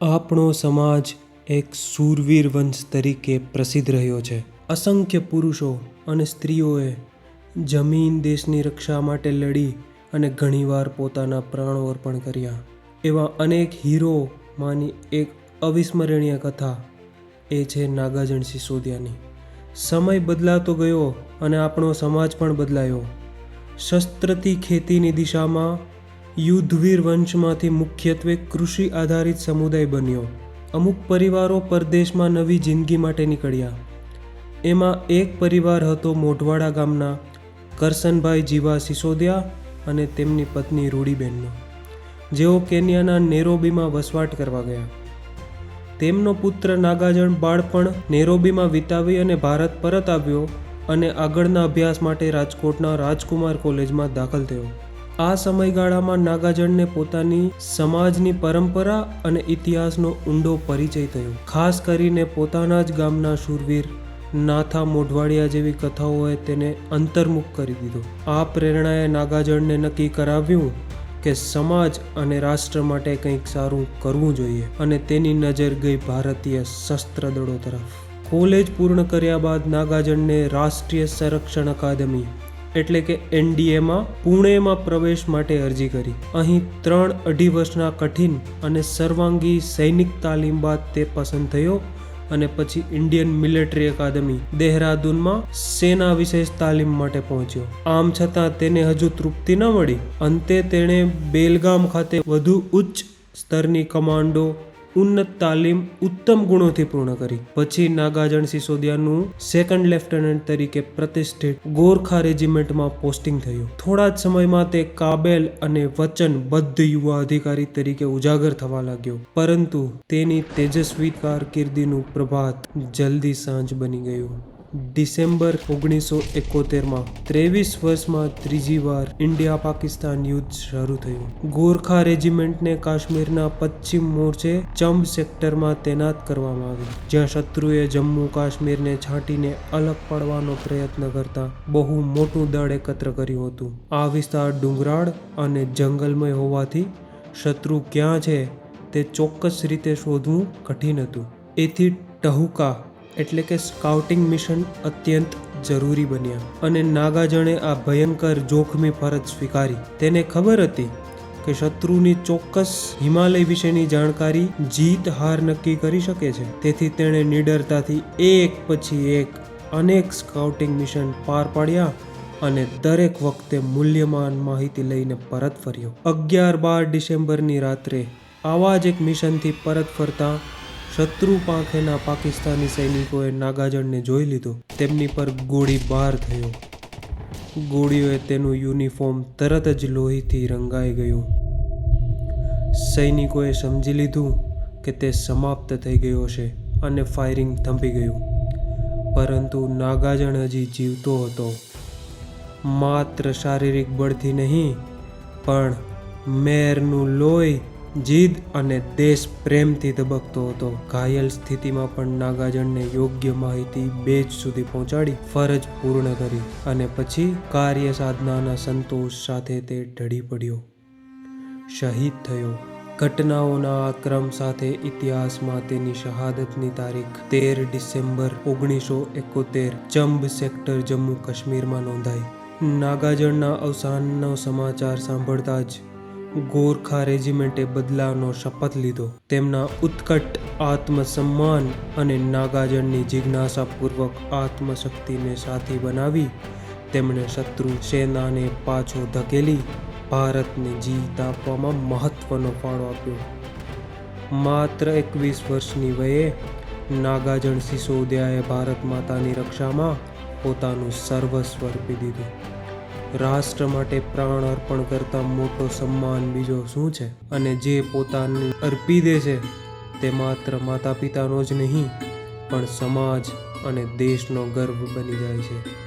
આપણો સમાજ એક શૂરવીર વંશ તરીકે પ્રસિદ્ધ રહ્યો છે. અસંખ્ય પુરુષો અને સ્ત્રીઓએ જમીન દેશની રક્ષા માટે લડી અને ઘણીવાર પોતાના પ્રાણો અર્પણ કર્યા. એવા અનેક હીરોમાંની એક અવિસ્મરણીય કથા એ છે નાગાર્જુન સિસોદિયાની. સમય બદલાતો ગયો અને આપણો સમાજ પણ બદલાયો. શસ્ત્રથી ખેતીની દિશામાં યુદ્ધવીર વંશમાંથી મુખ્યત્વે કૃષિ આધારિત સમુદાય બન્યો. અમુક પરિવારો પરદેશમાં નવી જિંદગી માટે નીકળ્યા. એમાં એક પરિવાર હતો મોઢવાડા ગામના, કરસનભાઈ જીવા સિસોદિયા અને તેમની પત્ની રૂડીબેનનો. જેઓ કેન્યાના નેરોબીમાં વસવાટ કરવા ગયા. તેમનો પુત્ર નાગાજણ બાળપણ નેરોબીમાં વિતાવી અને ભારત પરત આવ્યો અને આગળના અભ્યાસ માટે રાજકોટના રાજકુમાર કોલેજમાં દાખલ થયો. આ સમયગાળામાં નાગાજળને પોતાની સમાજની પરંપરા અને ઇતિહાસનો ઊંડો પરિચય થયો. ખાસ કરીને પોતાના જ ગામના શૂરવીર નાથા મોઢવાડિયા જેવી કથાઓએ તેને અંતર્મુખ કરી દીધો. આ પ્રેરણાએ નાગાજળને નક્કી કરાવ્યું કે સમાજ અને રાષ્ટ્ર માટે કંઈક સારું કરવું જોઈએ અને તેની નજર ગઈ ભારતીય શસ્ત્ર દળો તરફ. કોલેજ પૂર્ણ કર્યા બાદ નાગાજણને રાષ્ટ્રીય સંરક્ષણ અકાદમી એટલે કે એનડીએમાં પુણેમાં પ્રવેશ માટે અરજી કરી. અહીં ત્રણ અઢી વર્ષના કઠિન અને સર્વાંગી સૈનિક તાલીમ બાદ તે પસંદ થયો અને પછી ઇન્ડિયન મિલિટરી અકાદમી દેહરાદૂનમાં સેના વિશેષ તાલીમ માટે પહોંચ્યો. આમ છતાં તેને હજુ તૃપ્તિ ન મળી. અંતે તેણે બેલગામ ખાતે વધુ ઉચ્ચ સ્તરની કમાન્ડો ઉન્નત તાલીમ ઉત્તમ ગુણોથી પૂર્ણ કરી. પછી નાગાર્જુન સિસોદિયાનું સેકન્ડ લેફ્ટનન્ટ તરીકે પ્રતિષ્ઠિત ગોરખા રેજિમેન્ટમાં પોસ્ટિંગ થયું. થોડા જ સમયમાં તે કાબેલ અને વચનબદ્ધ યુવા અધિકારી તરીકે ઉજાગર થવા લાગ્યો. પરંતુ તેની તેજસ્વી કારકિર્દીનું પ્રભાત જલ્દી સાંજ બની ગયું. ડિસેમ્બર ઓગણીસો એકોતેરમાં ત્રેવીસ વર્ષમાં ત્રીજી વાર ઇન્ડિયા પાકિસ્તાન યુદ્ધ શરૂ થયું. ગોરખા રેજિમેન્ટને કાશ્મીરના પશ્ચિમ મોરચે ચંબ સેક્ટરમાં તૈનાત કરવામાં આવી જ્યાં શત્રુએ જમ્મુ કાશ્મીરને છાંટીને અલગ પાડવાનો પ્રયત્ન કરતા બહુ મોટું દળ એકત્ર કર્યું હતું. આ વિસ્તાર ડુંગરાળ અને જંગલમય હોવાથી શત્રુ ક્યાં છે તે ચોક્કસ રીતે શોધવું કઠિન હતું. એથી ટહુકા એટલે કે સ્કાઉટિંગ મિશન અત્યંત જરૂરી બન્યા. અને નાગાજણે આ ભયંકર જોખમી ફરજ સ્વીકારી. તેને ખબર હતી કે શત્રુની ચોક્કસ હિમાલય વિશેની જાણકારી જીત હાર નક્કી કરી શકે છે. તેથી તેણે નિડરતાથી એક પછી એક અનેક સ્કાઉટિંગ મિશન પાર પાડ્યા અને દરેક વખતે મૂલ્યવાન માહિતી લઈને પરત ફર્યો. અગિયાર બાર ડિસેમ્બરની રાત્રે આવા જ એક મિશનથી પરત ફરતા શત્રુ પાંખેના પાકિસ્તાની સૈનિકોએ નાગાજણને જોઈ લીધો. તેમની પર ગોળીબાર થયો. ગોળીઓએ તેનું યુનિફોર્મ તરત જ લોહીથી રંગાઈ ગયું. સૈનિકોએ સમજી લીધું કે તે સમાપ્ત થઈ ગયો છે અને ફાયરિંગ થંભી ગયું. પરંતુ નાગાજણ હજી જીવતો હતો. માત્ર શારીરિક બળથી નહીં, પણ મેરનું લોહી જીદ અને દેશ પ્રેમથી ધબકતો હતો. ઘાયલ સ્થિતિમાં પણ નાગાજણને યોગ્ય માહિતી બેજ સુધી પહોંચાડી ફરજ પૂર્ણ કરી અને પછી કાર્ય સાધનાના સંતોષ સાથે તે ઢળી પડ્યો. શહીદ થયો. ઘટનાઓના આ ક્રમ સાથે ઇતિહાસમાં તેની શહાદતની તારીખ તેર ડિસેમ્બર ઓગણીસો એકોતેર ચંબ સેક્ટર જમ્મુ કાશ્મીરમાં નોંધાઈ. નાગાજળના અવસાનનો સમાચાર સાંભળતા જ ગોરખા રેજિમેન્ટે બદલાવનો શપથ લીધો. તેમના ઉત્કટ આત્મસન્માન અને નાગાજનની જિજ્ઞાસાપૂર્વક આત્મશક્તિને સાથી બનાવી તેમણે શત્રુ સેનાને પાછો ધકેલી ભારતને જીત આપવામાં મહત્વનો ફાળો આપ્યો. માત્ર એકવીસ વર્ષની વયે નાગાજણ સિસોદિયાએ ભારત માતાની રક્ષામાં પોતાનું સર્વસ્વ અર્પી દીધું. રાષ્ટ્ર માટે પ્રાણ અર્પણ કરતા મોટો સન્માન બીજો શું છે? અને જે પોતાને અર્પી દે છે, તે માત્ર માતા પિતાનો જ નહીં, પણ સમાજ અને દેશનો ગર્વ બની જાય છે.